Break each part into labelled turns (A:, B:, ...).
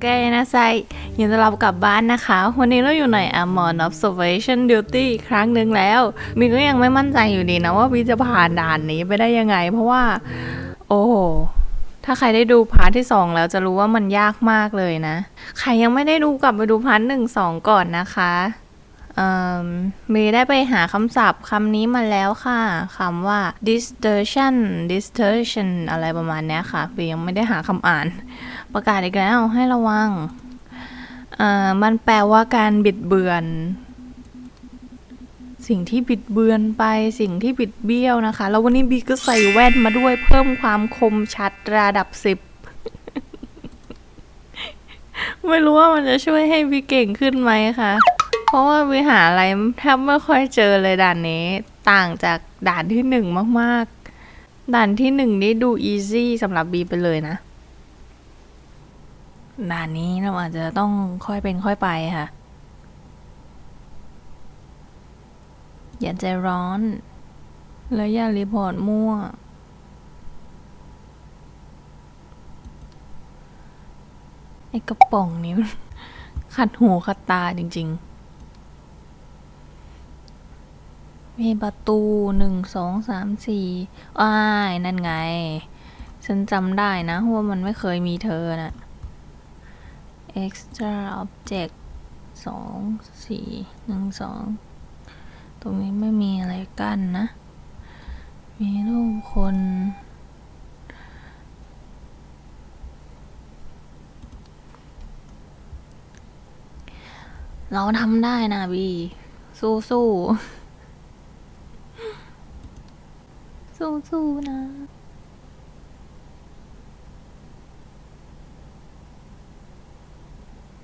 A: โอเคนะไซยินดีต้อนรับกลับบ้านนะคะ วันนี้เราอยู่ใน Amon Observation Duty อีกครั้งหนึ่งแล้ว มีก็ยังไม่มั่นใจอยู่ดีนะว่าวีจะผ่านด่านนี้ไปได้ยังไง เพราะว่า โอ้โหถ้าใครได้ดูพาร์ทที่ 2 แล้วจะรู้ว่ามันยากมากเลยนะ ใครยังไม่ได้ดูกลับไปดูพาร์ทหนึ่งสองก่อนนะคะเอ่อมีได้ไปหาคำศัพท์คำนี้มาแล้วค่ะคำว่า distortion distortion อะไรประมาณนี้ค่ะปียังไม่ได้หาคำอ่าน ประกาศอีกแล้วให้ระวังอ่อมันแปลว่าการบิดเบือน สิ่งที่บิดเบือนไปสิ่งที่บิดเบี้ยวนะคะ แล้ววันนี้บีก็ใส่แว่นมาด้วยเพิ่มความคมชัดระดับสิบไม่รู้ว่ามันจะช่วยให้บีเก่งขึ้นไหมคะ เพราะว่าบีหาอะไรแทบไม่ค่อยเจอเลยด่านนี้ ต่างจากด่านที่หนึ่งมาก ๆ ด่านที่หนึ่งนี่ดูอีซี่สำหรับบีไปเลยนะ ด่านนี้เราอาจจะต้องค่อยเป็นค่อยไปค่ะ อย่าใจร้อน แล้วอย่ารีพอร์ตมั่ว ไอ้กระป๋องนี้ขัดหูขัดตาจริง ๆ มีประตูหนึ่งสองสามสี่อ้าย นั่นไง ฉันจำได้นะว่ามันไม่เคยมีเธอน่ะ extra object สองสี่หนึ่งสองตรงนี้ไม่มีอะไรกั้นนะ มีรูปคน เราทำได้นะบี สู้สู้สู้สู้นะ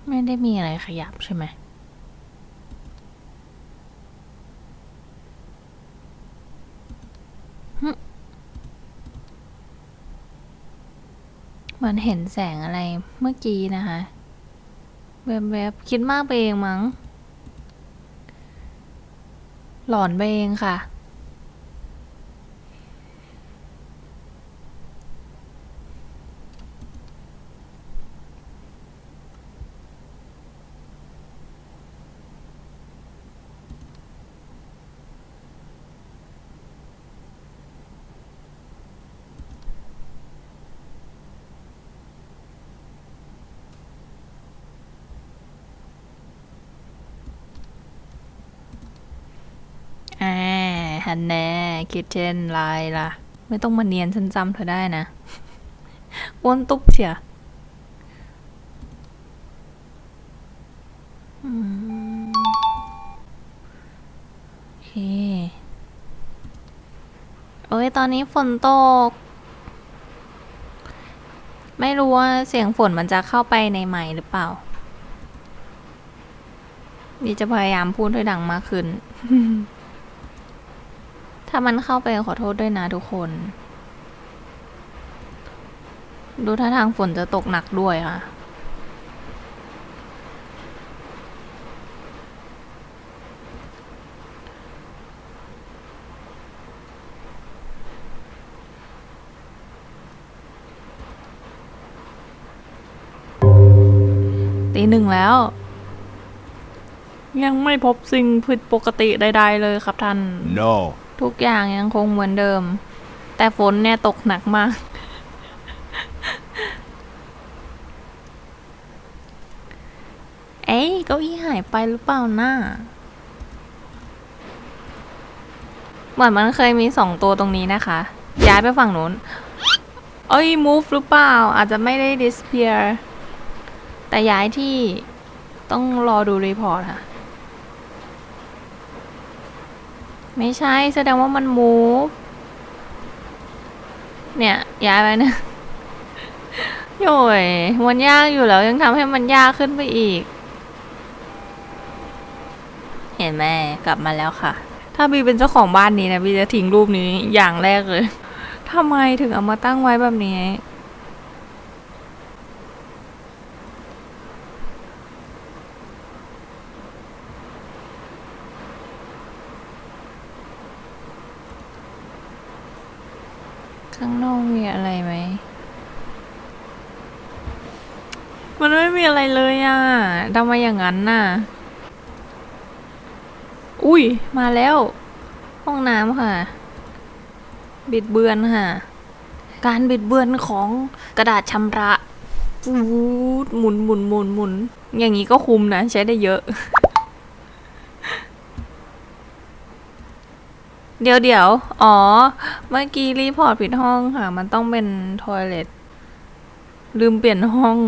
A: ไม่ได้มีอะไรขยับใช่ไหมเหมือนเห็นแสงอะไรเมื่อกี้นะคะแวบๆคิดมากไปเองมั้ง หลอนไปเองค่ะ อ่าฮั นแน่คิดเช่นไรล่ะ ไม่ต้องมาเนียนฉันจำเธอได้นะอ้วนตุ๊บเชียโอเคโอ้ยตอนนี้ฝนตก ไม่รู้ว่าเสียงฝนมันจะเข้าไปในไมค์หรือเปล่าดีจะพยายามพูดให้ดังมากขึ้น ถ้ามันเข้าไปขอโทษด้วยนะทุกคน ดูท่าทางฝนจะตกหนักด้วยค่ะ ตีหนึ่งแล้ว ยังไม่พบสิ่งผิดปกติใด ๆ เลยครับท่าน
B: No.
A: ทุกอย่างยังคงเหมือนเดิม แต่ฝนเนี่ยตกหนักมาก เอ้ยเก้าอี้หายไปหรือเปล่าน่าเหมือนมันเคยมีสองตัวตรงนี้นะคะ ย้ายไปฝั่งนู้น เอ้ย move หรือเปล่า อาจจะไม่ได้ disappear แต่ย้ายที่ต้องรอดูรีพอร์ตค่ะ ไม่ใช่แสดงว่ามันมูฟเนี่ยย้ายไปนะโย่ยมันยากอยู่แล้วยังทำให้มันยากขึ้นไปอีก เห็นไหมกลับมาแล้วค่ะ ถ้าบีเป็นเจ้าของบ้านนี้นะบีจะทิ้งรูปนี้อย่างแรกเลยทำไมถึงเอามาตั้งไว้แบบนี้ ข้างนอกมีอะไรไหม มันไม่มีอะไรเลยอะทำไมอย่างนั้นน่ะ อุ้ย มาแล้ว ห้องน้ำค่ะ บิดเบือนค่ะ การบิดเบือนของกระดาษชำระฟูดหมุนหมุนหมุนหมุน อย่างนี้ก็คุมนะ ใช้ได้เยอะ เดี๋ยวเดี๋ยว อ๋อ เมื่อกี้รีพอร์ตผิดห้องค่ะ มันต้องเป็นทอยเลทลืมเปลี่ยนห้อง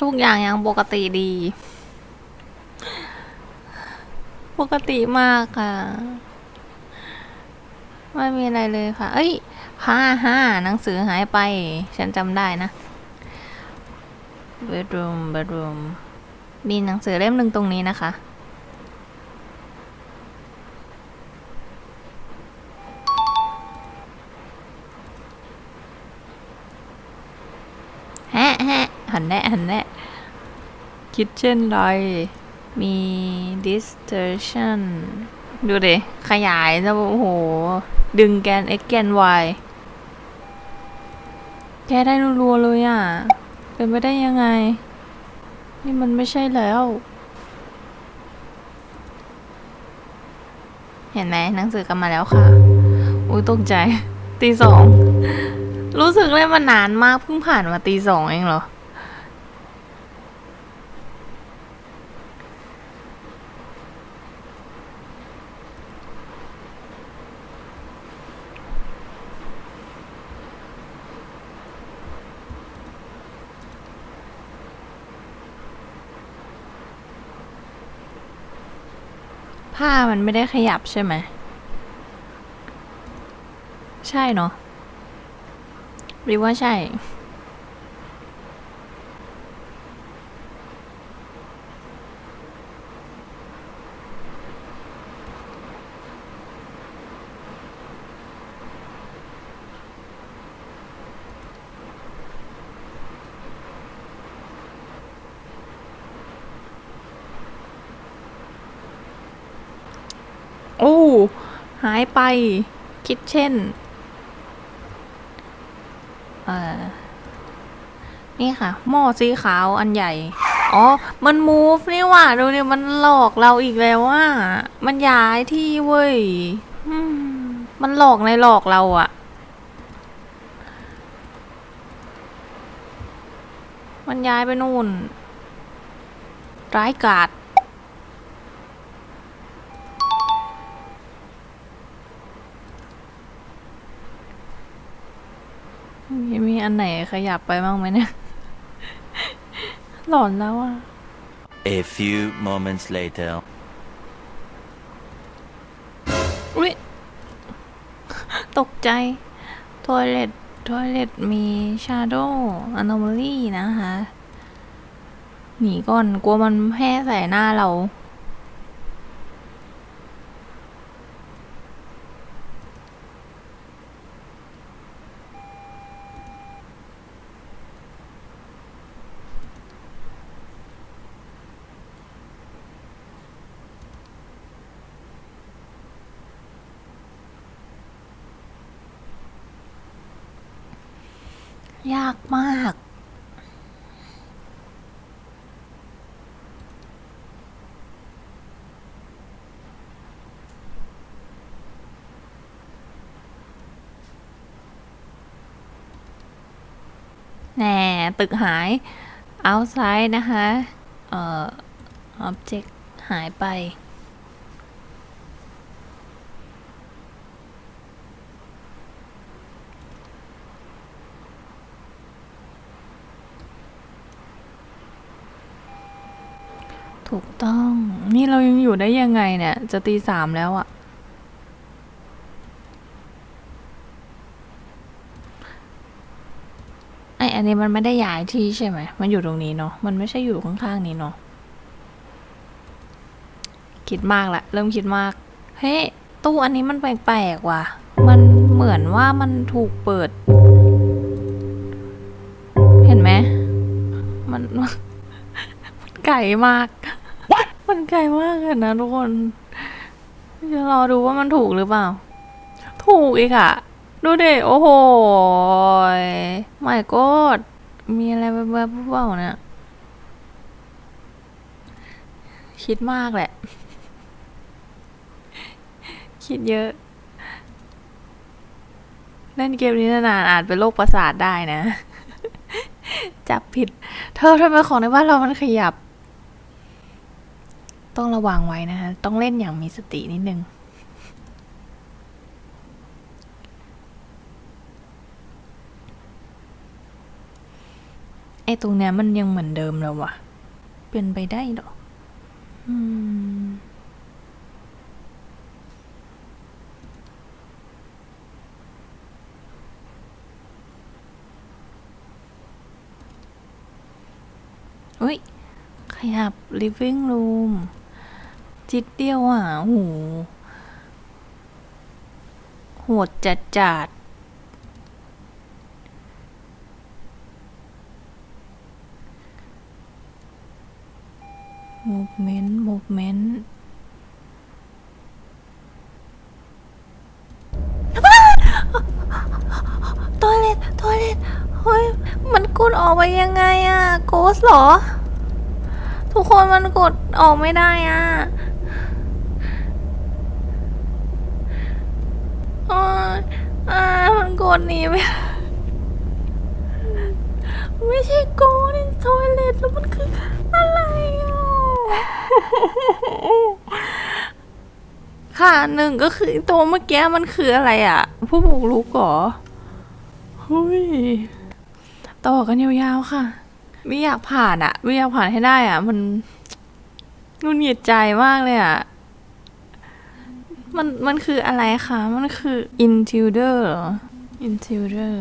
A: ทุกอย่างยังปกติดี ปกติมากค่ะ ไม่มีอะไรเลยค่ะ เอ้ยฮ่าฮ่าหนังสือหายไป ฉันจำได้นะ bedroom bedroom มีหนังสือเล่มหนึ่งตรงนี้นะคะ ฮะฮะ หันแน่หันแน่คิดเช่นไรมี distortion ดูดิ ขยายจะโอ้โห ดึงแกน x แกน y แกได้รัวๆเลยอะ เป็นไปได้ยังไง นี่มันไม่ใช่แล้ว เห็นไหมหนังสือกลับมาแล้วค่ะ อุ้ยตกใจ ตีสอง รู้สึกเลยมันนานมากเพิ่งผ่านมาตีสองเองเหรอ ผ้ามันไม่ได้ขยับใช่ไหม ใช่เนาะหรือว่าใช่ โอ้ หายไปคิดเช่นนี่ค่ะ หม้อสีขาวอันใหญ่ อ๋อ มัน move นี่ว่าดูเนี่ยมันหลอกเราอีกแล้วว่ามันย้ายที่เว้ยมมันหลอกในหลอกเราอะมันย้ายไปนู่น ร้ายกาจ มีมีอันไหนขยับไปบ้างไหมเนี่ย หลอนแล้วอะ
B: A few moments later.
A: อุ้ยตกใจทอยเล t ทอยเล t มีชาโด w anomaly นะคะ หนีก่อนกลัวมันแพร่ใส่หน้าเรา ยากมากแน่ ตึกหาย outside นะคะ เอ่อ object หายไป ถูกต้อง นี่เรายังอยู่ได้ยังไงเนี่ย จะตีสามแล้วอะไออันนี้มันไม่ได้ย้ายที่ใช่ไหม มันอยู่ตรงนี้เนาะ มันไม่ใช่อยู่ข้างๆนี้เนาะ คิดมากละ เริ่มคิดมาก เฮ้ตู้อันนี้มันแปลกๆว่ะ มันเหมือนว่ามันถูกเปิด เห็นไหมมันไก่มาก มันไก่มากเลยนะทุกคนจะรอดูว่ามันถูกหรือเปล่า ถูกอีกอะดูเดิโอ้โหไม่กดมีอะไรแบบๆเปล่าเนี่ยคิดมากแหละ คิดเยอะ เล่นเกมนี้นานๆอาจเป็นโรคประสาทได้นะ จับผิด เธอทำไมของในบ้านเรามันขยับ ต้องระวังไว้นะคะ ต้องเล่นอย่างมีสตินิดนึง ไอ้ตรงเนี้ยมันยังเหมือนเดิมแล้ววะเป็นไปได้หรออืมอุ้ยขยับ living room จิตเดียวอะโหโหดจัดจัดๆ movement movement ตัวเล็ดตัวเล็ดเฮ้ย มันกดออกไปยังไงอะโกสเหรอ ทุกคนมันกดออกไม่ได้อะ อ๋ออ่ามันโกดหนีไม่ได้ไม่ใช่โกในทอยเล็ตแล้วมันคืออะไรอะ ค่ะหนึ่งก็คือตัวเมื่อกี้มันคืออะไรอะ ผู้บุกรุกเหรอเฮ้ยต่อกันยาวๆค่ะไม่อยากผ่านอะไม่อยากผ่านให้ได้อะ มันงุนหงิดใจมากเลยอะ มันมันคืออะไรคะ มันคือ intruder เหรอ intruder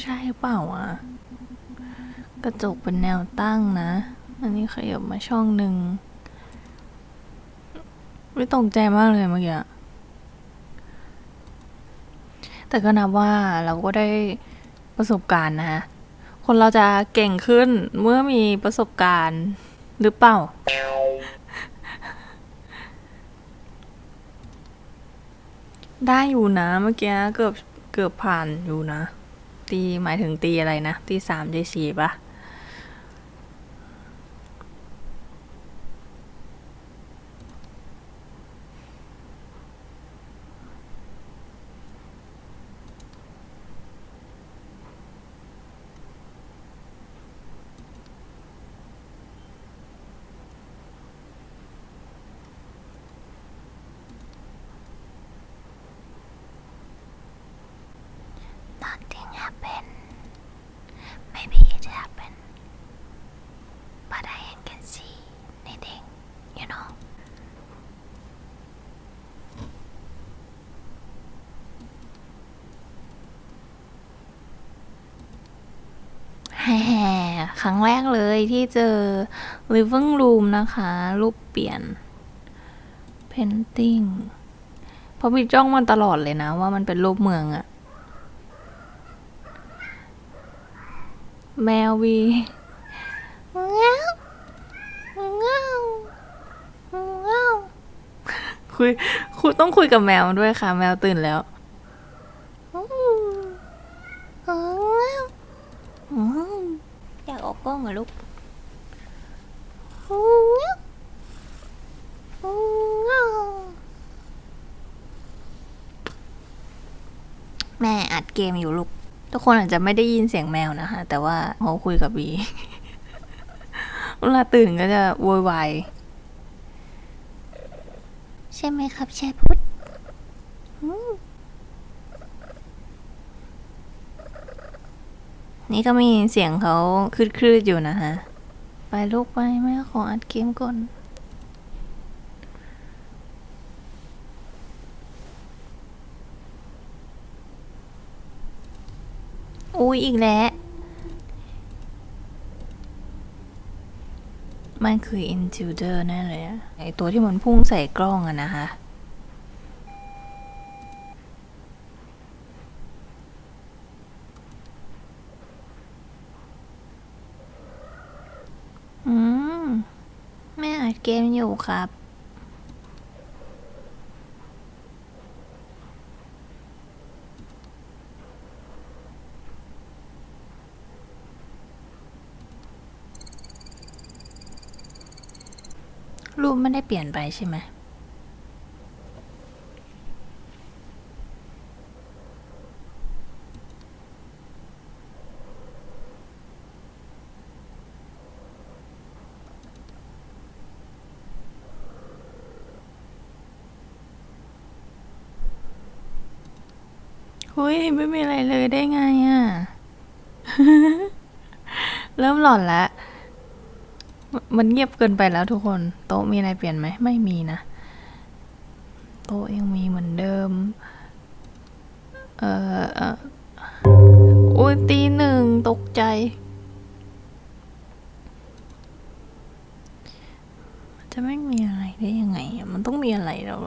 A: ใช่เปล่าอะกระจกเป็นแนวตั้งนะ อันนี้ขยับมาช่องหนึ่งไม่ตรงใจมากเลยเมื่อกี้แต่ก็นับว่าเราก็ได้ประสบการณ์นะ คนเราจะเก่งขึ้นเมื่อมีประสบการณ์หรือเปล่า ได้อยู่นะเมื่อกี้เกือบเกือบผ่านอยู่นะ ตีหมายถึงตีอะไรนะ ตีสามตีสี่ปะ ครั้งแรกเลยที่เจอ living room นะคะ รูปเปลี่ยน painting เพราะพี่จ้องมันตลอดเลยนะ ว่ามันเป็นรูปเมืองอะแมววีคุยคุยต้องคุยกับแมวด้วยค่ะ แมวตื่นแล้วอืมเงาอืมอยากออกกล้องเหรอลูกเงาเงาแม่อัดเกมอยู่ลูก ทุกคนอาจจะไม่ได้ยินเสียงแมวนะคะ แต่ว่าเขาคุยกับบีเวลาตื่นก็จะโวยวายใช่ไหมครับชายพุทธอืมนี่ก็มีเสียงเขาคลืดๆอยู่นะคะ ไปลูกไปแม่ขออัดเกมก่อน อุ้ยอีกแล้ว มันคือ intruder แน่เลยอะไอตัวที่มันพุ่งใส่กล้องอะนะคะอืม แม่อัดเกมอยู่ครับ รูป ไม่ได้เปลี่ยนไปใช่ไหมหุยไม่มีอะไรเลยได้ไงอะ่ะ เริ่มหลอนแล้ว มันเงียบเกินไปแล้วทุกคน โต๊ะมีอะไรเปลี่ยนไหม ไม่มีนะ โต๊ะยังมีเหมือนเดิม เอ่ออโอ้ยตีหนึ่งตกใจ จะไม่มีอะไรได้ยังไง มันต้องมีอะไรแล้ว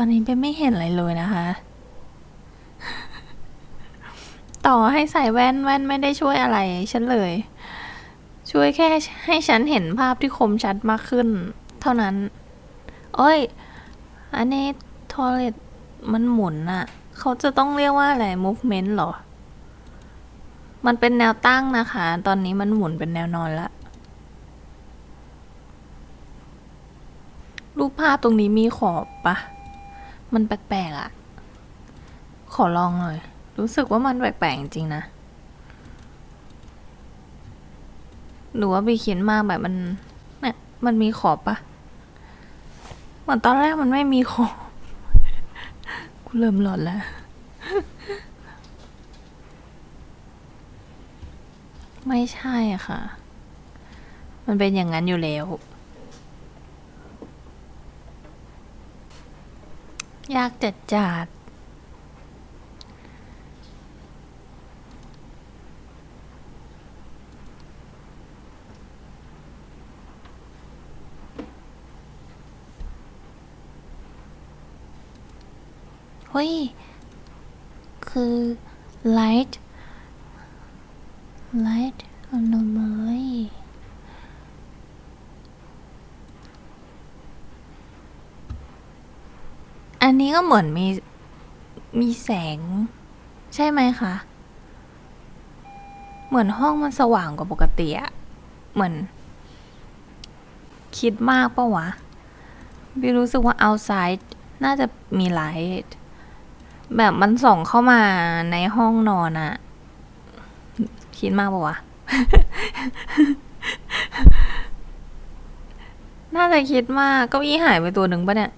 A: อะตอนนี้เป็นไม่เห็นอะไรเลยนะคะ ต่อให้ใส่แว่นแว่นไม่ได้ช่วยอะไรฉันเลย ช่วยแค่ให้ฉันเห็นภาพที่คมชัดมากขึ้น เท่านั้นโอ้ย อันนี้ทอเลตมันหมุนอะเขาจะต้องเรียกว่าอะไร movement หรอ มันเป็นแนวตั้งนะคะ ตอนนี้มันหมุนเป็นแนวนอนละรูปภาพตรงนี้มีขอบปะ มันแปลกๆอะขอลองหน่อย รู้สึกว่ามันแปลกๆจริงนะ หรือว่าบีเขียนมาแบบมัน เนี่ย มันมีขอบปะเหมือนตอนแรกมันไม่มีขอบกูเริ่มหลอนแล้ว ไม่ใช่อะค่ะ มันเป็นอย่างนั้นอยู่แล้ว ยากจัดจัดเฮ้ย คือ light light anomaly อัน นี้ก็เหมือนมีมีแสง ใช่ไหมคะ เหมือนห้องมันสว่างกว่าปกติอะเหมือน คิดมากปะวะบิวรู้สึกว่า outside น่าจะมีไลท์แบบมันส่องเข้ามาในห้องนอนอะคิดมากปะวะ น่าจะคิดมากเก้าอี้หายไปตัวหนึ่งปะเนี่ย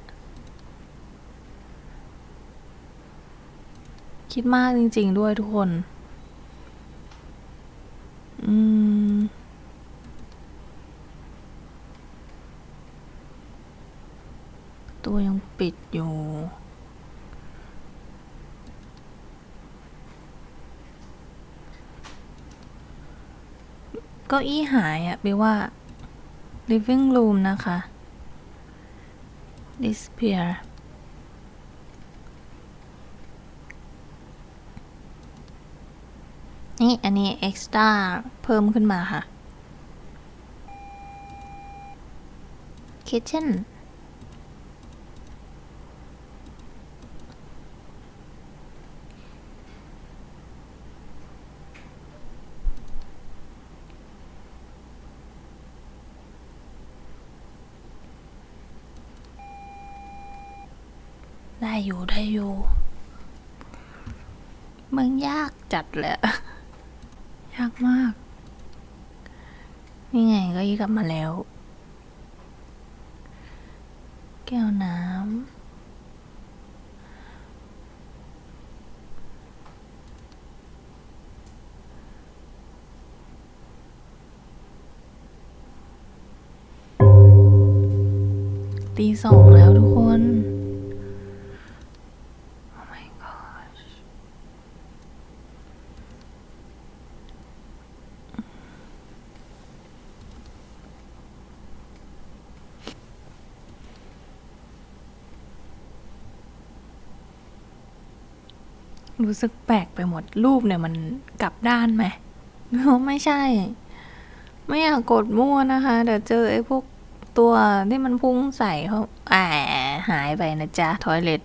A: คิดมากจริง ๆ ด้วยทุกคน อืม ตัวยังปิดอยู่เก็อี้หายอะบิวว่า living room นะคะ disappear นี่อันนี้ extra เพิ่มขึ้นมาค่ะ kitchen ได้อยู่ ได้อยู่มึงยากจัดเลยอะ มาก นี่ไงก็ยี่กลับมาแล้ว แก้วน้ำตีสองแล้วทุกคน รู้สึกแปลกไปหมดรูปเนี่ยมันกลับด้านไหมไม่ใช่ ไม่อยากกดมั่วนะคะเดี๋ยวเจอไอ้พวกตัวที่มันพุ่งใส่เขาแอบหายไปนะจ๊ะทอยเล็ต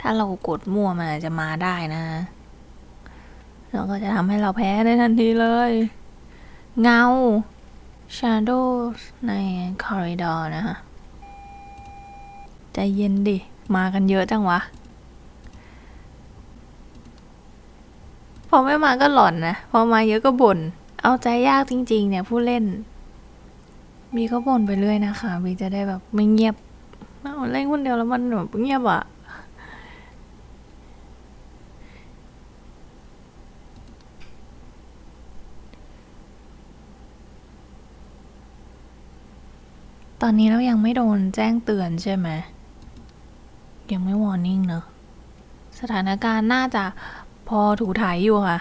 A: ถ้าเรากดมั่วมันอาจะมาได้นะแล้วก็จะทำให้เราแพ้ได้ทันทีเลย เงา shadows ใน corridor นะคะใจเย็นดิ มากันเยอะจังวะ พอไม่มาก็หล่อนนะ พอมาเยอะก็บ่น เอาใจยากจริง ๆ เนี่ยผู้เล่น มีก็บ่นไปเรื่อยนะคะมีจะได้แบบไม่เงียบเอาเล่นคนเดียวแล้วมันแบบเงียบอะตอนนี้เรายังไม่โดนแจ้งเตือนใช่ไหม ยังไม่วอร์นิ่งเนอะสถานการณ์น่าจะพอถูถ่ายอยู่ค่ะ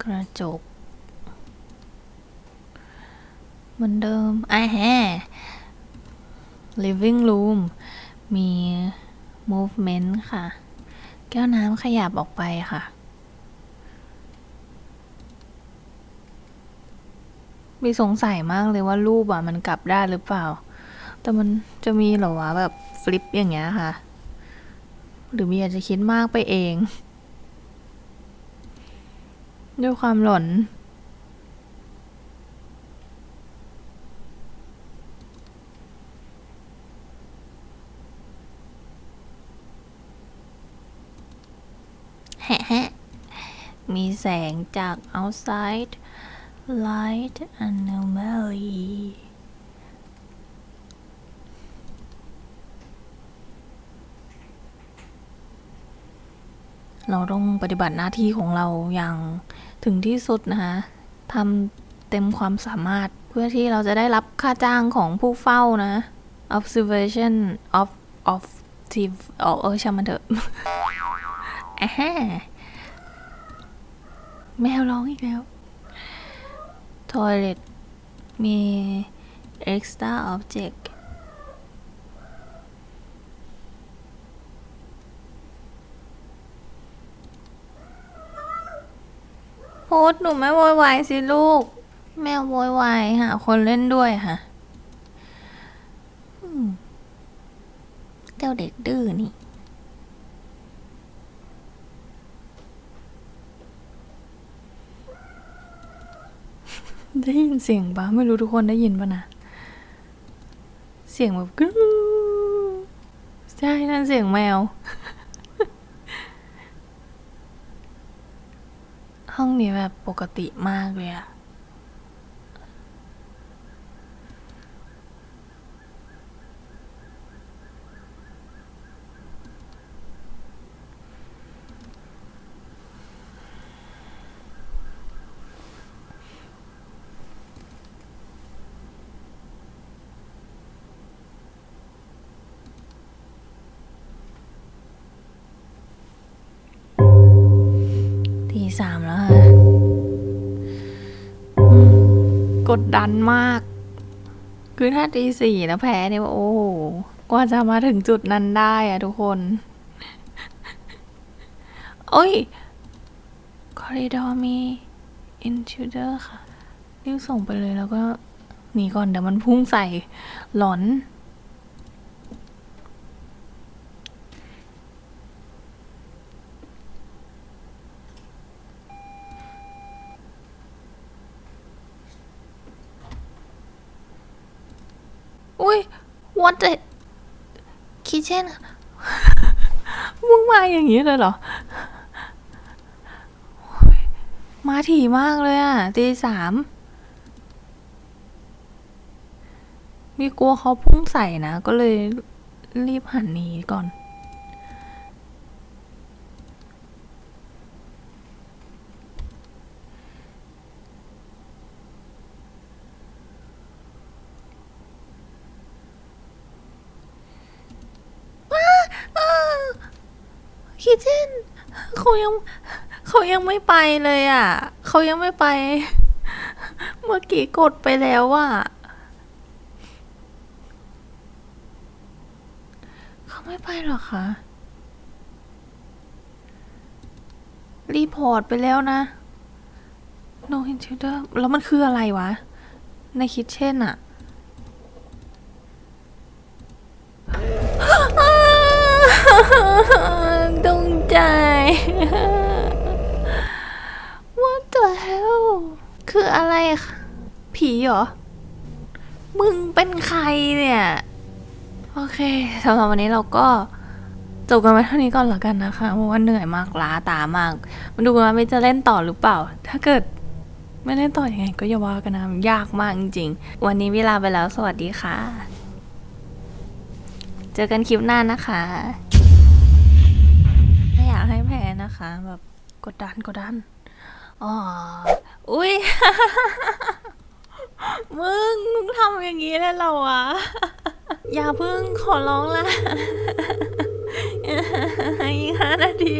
A: กระจก เหมือนเดิมอะแฮ living room มี movement ค่ะ แก้วน้ำขยับออกไปค่ะ มีสงสัยมากเลยว่ารูปอะมันกลับได้หรือเปล่า แต่มันจะมีเหรอวะแบบฟลิปอย่างเงี้ยค่ะ หรือมีอาจจะคิดมากไปเอง ด้วยความหลอนแฮะแฮะมีแสงจาก outside light anomaly เราต้องปฏิบัติหน้าที่ของเราอย่างถึงที่สุดนะคะทำเต็มความสามารถเพื่อที่เราจะได้รับค่าจ้างของผู้เฝ้านะ observation of of t i v เออเออช่างมันเถอะอ่าฮะแมวร้องอีกแล้ว toilet มี extra object โพสต์หนูไม่โวยวายสิลูก แม่โวยวายหาคนเล่นด้วยค่ะเจ้าเด็กดื้อนี่ ได้ยินเสียงปะไม่รู้ทุกคนได้ยินปะนะ เสียงแบบกรึ๊งใช่นั่นเสียงแมว ห้องนี้แบบปกติมากเลยอะ ดันมาก คือถ้าตีสี่แล้วแพ้เนี่ยโอ้โหกว่าจะมาถึงจุดนั้นได้อะทุกคน โอ้ยคอริดอร์มี intruder ค่ะรีบส่งไปเลยแล้วก็หนีก่อนเดี๋ยวมันพุ่งใส่หลอน อุ้ย what the kitchen มึงมา อย่างนี้เลยเหรอมาถี่มากเลยอะตีสามมีกลัวเขาพุ่งใส่นะ ก็เลยรีบหันหนีก่อน อ คิดเช่นเขายังเขายังไม่ไปเลยอะ เขายังไม่ไป เมื่อกี้กดไปแล้วอะเขาไม่ไปหรอคะ รีพอร์ตไปแล้วนะ no intruder แล้วมันคืออะไรวะ ในคิดเช่นอะ ดงใจ What the hell คืออะไรคะผีเหรอ มึงเป็นใครเนี่ย โอเค สำหรับวันนี้เราก็จบกันไปเท่านี้ก่อนละกันนะคะเพราะว่าเหนื่อยมากล้าตามากมาดูกันว่าไม่จะเล่นต่อหรือเปล่า ถ้าเกิดไม่เล่นต่ออยังไง ก็อย่าว่ากันนะยากมากจริงๆ วันนี้เวลาไปแล้วสวัสดีค่ะ เจอกันคลิปหน้านะคะ ไม่อยากให้แพ้นะคะ แบบกดดันกดดันอ๋ออุ้ยมึงมึงทำอย่างนี้ได้เหรอวะ อย่าพึ่งขอร้องละอีกห้านาที